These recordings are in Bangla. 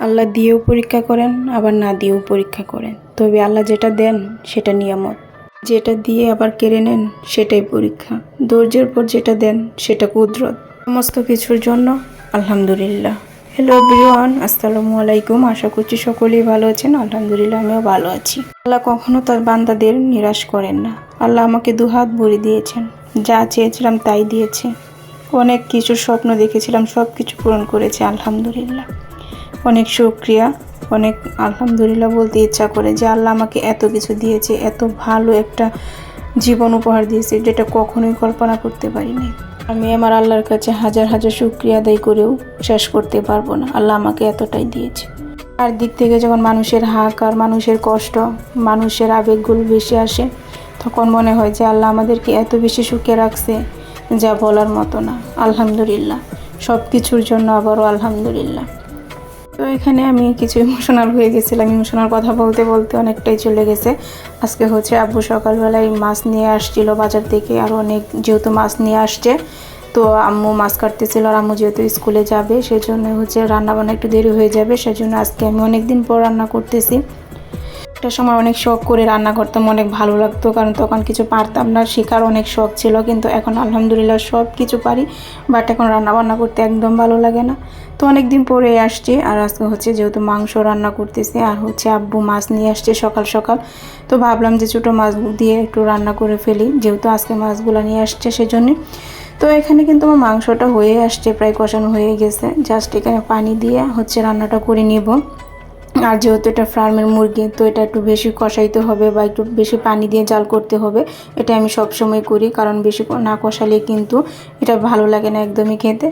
আল্লাহ দিয়েও পরীক্ষা করেন, আবার না দিয়েও পরীক্ষা করেন। তবে আল্লাহ যেটা দেন, সেটা নিয়ামত। যেটা দিয়ে আবার কেড়ে নেন, সেটাই পরীক্ষা। ধৈর্যের পর যেটা দেন, সেটা কুদরত। সমস্ত কিছুর জন্য আলহামদুলিল্লাহ। হ্যালো এভরিওয়ান আসসালামু আলাইকুম। আশা করছি সকলেই ভালো আছেন। আলহামদুলিল্লাহ, আমিও ভালো আছি। আল্লাহ কখনো তার বান্দাদের নিরাশ করেন না। আল্লাহ আমাকে দুহাত ভরে দিয়েছেন। যা চেয়েছিলাম তাই দিয়েছে। অনেক কিছু স্বপ্ন দেখেছিলাম সব কিছু পূরণ করেছে, আলহামদুলিল্লাহ। অনেক শুক্রিয়া, অনেক আলহামদুলিল্লাহ বলতে ইচ্ছা করে যে আল্লাহ আমাকে এত কিছু দিয়েছে, এত ভালো একটা জীবন উপহার দিয়েছে যেটা কখনোই কল্পনা করতে পারিনি। আমি আমার আল্লাহর কাছে হাজার হাজার শুক্রিয়া আদায় করেও শেষ করতে পারব না। আল্লাহ আমাকে এতটাই দিয়েছে। আর দিক থেকে যখন মানুষের হাক আর মানুষের কষ্ট, মানুষের আবেগগুলো বেশি আসে, তখন মনে হয় যে আল্লাহ আমাদেরকে এত বেশি সুখে রাখছে যা বলার মতো না। আলহামদুলিল্লাহ। সব কিছুর জন্য আবারও আলহামদুলিল্লাহ। তো এখানে আমি কিছু ইমোশনাল হয়ে গেছিলাম। ইমোশনাল কথা বলতে বলতে অনেকটাই চলে গেছে। আজকে হচ্ছে আব্বু সকালবেলায় মাছ নিয়ে আসছিল বাজার থেকে, আর অনেক যেহেতু মাছ নিয়ে আসছে, তো আম্মু মাছ কাটতেছিল আর আম্মু যেহেতু স্কুলে যাবে সেই জন্য হচ্ছে রান্না বান্না একটু দেরি হয়ে যাবে, সেজন্য আজকে আমি অনেক দিন পর রান্না করতেছি। একটা সময় অনেক শখ করে রান্না করতাম অনেক ভালো লাগতো, কারণ তখন কিছু পারতাম না, শেখার অনেক শখ ছিল, কিন্তু এখন আলহামদুলিল্লাহ সব কিছু পারি বাট এখন রান্না বান্না করতে একদম ভালো লাগে না। তো অনেক দিন পরে আসছি, আর আজকে হচ্ছে যেহেতু মাংস রান্না করতেছি, আর হচ্ছে আব্বু মাছ নিয়ে আসছে সকাল সকাল, তো ভাবলাম যে ছোটো মাছ দিয়ে একটু রান্না করে ফেলি, যেহেতু আজকে মাছগুলো নিয়ে আসছে সেজন্য। তো এখানে কিন্তু আমার মাংসটা হয়ে আসছে, প্রায় কষানো হয়ে গেছে জাস্ট এখানে পানি দিয়ে হচ্ছে রান্নাটা করে নিব। আর যেহেতু এটা ফার্মের মুরগি, তো এটা একটু বেশি কষাইতে হবে বা একটু বেশি পানি দিয়ে জাল করতে হবে। এটা আমি সব সময় করি, কারণ বেশি না কষালে কিন্তু এটা ভালো লাগে না একদমই খেতে।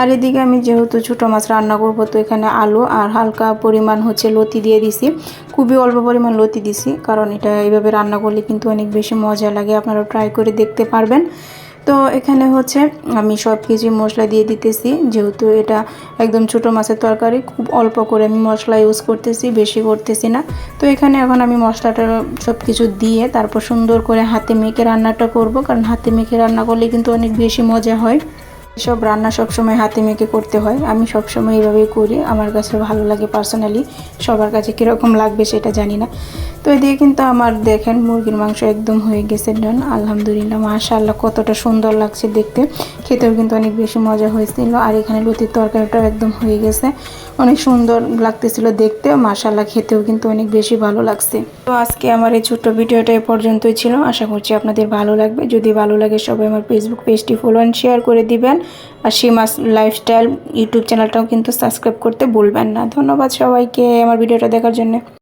আর এদিকে আমি যেহেতু ছোটো মাছ রান্না করব, তো এখানে আলু আর হালকা পরিমাণ হচ্ছে লতি দিয়ে দিছি। খুবই অল্প পরিমাণ লতি দিছি, কারণ এটা এইভাবে রান্না করলে কিন্তু অনেক বেশি মজা লাগে। আপনারা ট্রাই করে দেখতে পারবেন। তো এখানে হচ্ছে আমি সব কিছু মশলা দিয়ে দিতেছি, যেহেতু এটা একদম ছোট মাছের তরকারি, খুব অল্প করে আমি মশলা ইউজ করতেছি, বেশি করতেছি না। তো এখানে এখন আমি মশলাটা সব কিছু দিয়ে তারপর সুন্দর করে হাতে মেখে রান্নাটা করব, কারণ হাতে মেখে রান্না করলে কিন্তু অনেক বেশি মজা হয়। সব রান্না সবসময় হাতে মেখে করতে হয়। আমি সবসময় এইভাবেই করি। আমার কাছে ভালো লাগে পার্সোনালি সবার কাছে কীরকম লাগবে সেটা জানি না। তো এদিকে কিন্তু আমার দেখেন মুরগির মাংস একদম হয়ে গেছে ডান আলহামদুলিল্লাহ, মাশাআল্লাহ, কতটা সুন্দর লাগছে দেখতে। খেতেও কিন্তু অনেক বেশি মজা হয়েছিল। আর এখানে লতির তরকারিটাও একদম হয়ে গেছে। অনেক সুন্দর লাগতেছিল দেখতে। মাশাআল্লাহ, খেতেও কিন্তু অনেক বেশি ভালো লাগছে। তো আজকে আমার এই ছোট্ট ভিডিওটা এ পর্যন্তই ছিল। আশা করছি আপনাদের ভালো লাগবে। যদি ভালো লাগে সবাই আমার ফেসবুক পেজটি ফলো অ্যান্ড শেয়ার করে দিবেন। আর সীমাস লাইফস্টাইল ইউটিউব চ্যানেলটাও কিন্তু সাবস্ক্রাইব করতে ভুলবেন না। ধন্যবাদ সবাইকে আমার ভিডিওটা দেখার জন্য।